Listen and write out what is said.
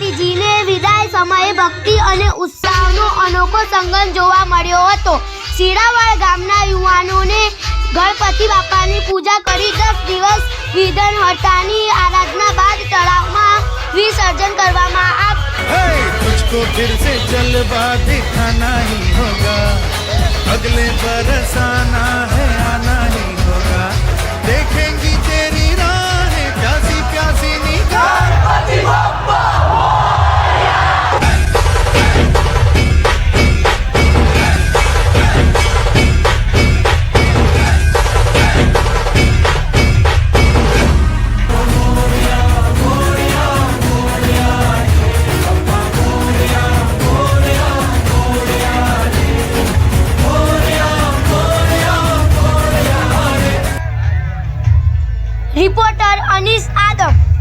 જીની વિદાય સમયે ભક્તિ અને ઉત્સાહનો अनोખો સંગમ જોવા મળ્યો હતો સીડાવાળ ગામના યુવાનોને ઘરપતિ બાપાની પૂજા કરી 10 દિવસ વિદન હટાની આરાધના બાદ તળાવમાં વિસર્જન કરવામાં આજ तुझકો ખિરથી જલવા દેખા નહીં હોગા અગલે પરસાના reporter Anis Adam.